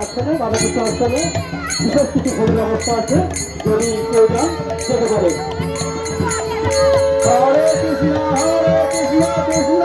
আশ্রমে বাবা বিশ্ব আশ্রমে বিশেষ কিছু ভোট ব্যবস্থা আছে যদি কেউ যান সেটা